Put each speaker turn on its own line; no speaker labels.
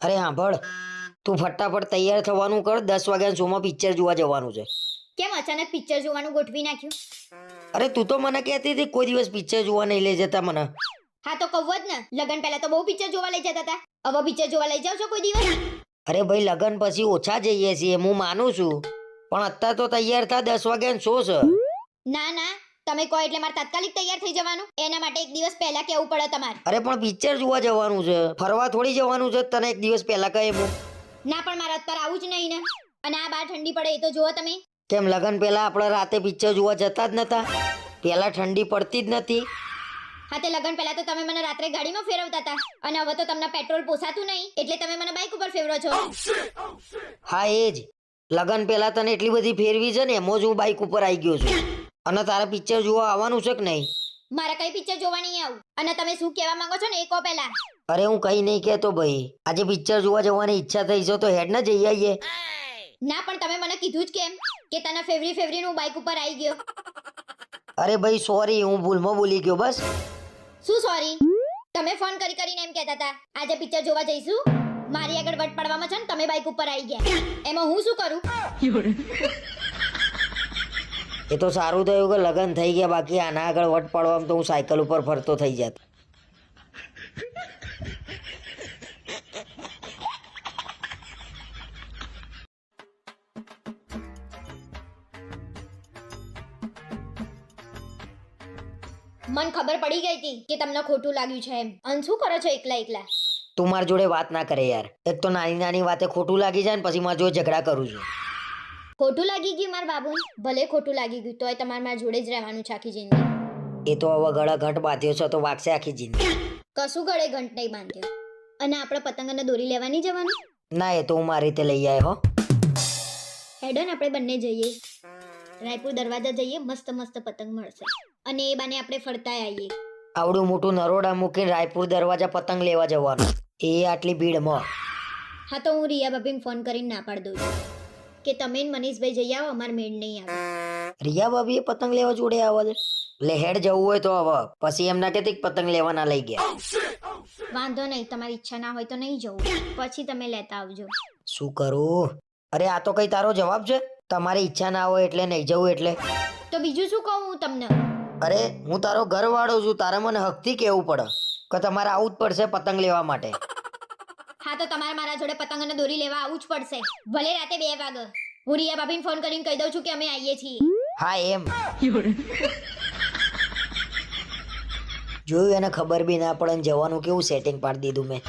અરે સાંભળ તું ફટાફટ તૈયાર થવાનું કર દસ વાગ્યા શોમાં પિક્ચર જોવા જવાનું છે.
કેમ અચાનક પિક્ચર જોવાનું ગોઠવી નાખ્યું?
અરે તું તો મને કહેતી હતી કોઈ દિવસ પિક્ચર જોવા નહીં લઈ જતા મને.
હા તો કહું જ ને લગન પહેલા તો બહુ પિક્ચર જોવા લઈ જતા હતા. હવે પિક્ચર જોવા લઈ જાવ છો કોઈ દિવસ?
અરે ભાઈ લગન પછી ઓછા જઈએ છીએ હું માનું છું. પણ અત્યારે તો તૈયાર થા દસ વાગ્યા શો છે?
ના ના તમે કહો એટલે મારે તાત્કાલિક તૈયાર થઈ જવાનું? એના માટે એક દિવસ પહેલા કેવું પડે તમારે.
અરે પણ પિક્ચર જોવા જવાનું છે. ફરવા થોડી જવાનું છે તને એક દિવસ પહેલા કહે હું.
ના પણ મારા અત્યારે આવું જ નહીં ને. અને આ બાર ઠંડી પડે એ તો જુઓ તમે.
કેમ લગન પહેલા આપણે રાતે પિક્ચર જોવા જતા જ નતા? પહેલા ઠંડી પડતી જ નથી
હા તે લગન પહેલા તો તમે મને રાત્રે ગાડીમાં ફેરવતા હતા. અને હવે તો તમને પેટ્રોલ પોસાતું નહીં. એટલે તમે મને બાઇક ઉપર ફેરવો છો.
હા એ જ. લગન પહેલા તને એટલી બધી ફેરવી છે ને એમાં જ હું બાઇક ઉપર આવી ગયો છું. અને તારે પિક્ચર જોવા આવવાનું છે કે નહીં?
મારે કઈ પિક્ચર જોવા નહીં આવું. અને તમે શું કહેવા માંગો છો ને એ કહો પહેલા.
અરે હું કઈ નહીં કહેતો ભાઈ. આજે પિક્ચર જોવા જવાની ઈચ્છા થઈ છે તો હેડ ને જઈ આવીએ
ના પણ તમે મને કીધું જ કેમ કે તને ફેવરી ફેવરી નું બાઇક ઉપર આવી ગયો.
અરે ભાઈ સોરી હું ભૂલમાં બોલી ગયો બસ.
શું સોરી તમે ફોન કરી કરીને એમ કહેતા હતા આજે પિક્ચર જોવા જઈશું? મારી આગળ વટ પાડવામાં છે ને તમે બાઇક ઉપર આવી ગયા. એમાં હું શું કરું?
એ તો સારું થયું કે લગન થઈ ગયા બાકી આના આગળ વટ પાડવામાં તો હું સાયકલ ઉપર ફરતો થઈ જાત.
મન ખબર પડી ગઈ હતી કે તમને ખોટું લાગ્યું છે એમ. અને શું કરો છો એકલા એકલા?
તું મારી જોડે વાત ના કરે યાર. એક તો નાની નાની વાતે ખોટું લાગી જાય ને પછી મારા જોડે ઝઘડા કરું છું.
ખોટું લાગી ગયું મારા બાબુ ભલે ખોટું લાગી ગયું તોય તમારે મારા જોડે જ રહેવાનું છે આખી જિંદગી.
એ તો હવે ગળા ઘટ બાંધ્યો છો તો વાગશે આખી જિંદગી.
કશું ગળે ઘંટ નહીં બાંધ્યો. અને આપણે પતંગ અને દોરી લેવાની જવાનું?
ના એ તો હું મારી રીતે લઈ આવ્યો હો.
હેડો આપણે બંને જઈએ. રાયપુર દરવાજા જઈએ મસ્ત મસ્ત પતંગ મળશે. અને એ બાને આપણે ફરતા આવીએ.
આવડું મોટું નરોડા મૂકીને રાયપુર દરવાજા પતંગ લેવા જવાનું. એ આટલી ભીડમાં.
હા તો હું રિયા બાબીને ફોન કરીને ના પાડી દઉં છું. કે તમે ને મનીષભાઈ જઈ આવો અમાર મેળ નહીં આવે.
રિયા ભાભી પતંગ લેવા જોડે આવે છે. એટલે હેડ જવું હોય તો હવે પછી એમના કે પતંગ લેવાના લઈ ગયા.
વાંધો નહીં તમારી ઈચ્છા ના હોય તો નહીં જવું. પછી તમે લેતા આવજો.
શું કરું? અરે આ તો કઈ તારો જવાબ છે? તમારી ઈચ્છા ના હોય એટલે નહીં જવું એટલે.
તો બીજું શું કહું હું તમને?
અરે હું તારો ઘર વાળો છું. તારે મને હકથી કેવું પડે? કે તમારે આવું જ પડશે પતંગ લેવા માટે.
હા તો તમારે મારા જોડે પતંગ અને દોરી લેવા આવવું જ પડશે. ભલે રાતે બે વાગે. હું રિયા ભાભીને ફોન કરીને કહી દઉં છું કે અમે આવીએ છીએ.
હા એમ. જોયું એને ખબર બી ના પડે જવાનું કેવું સેટિંગ પાડી દીધું મેં.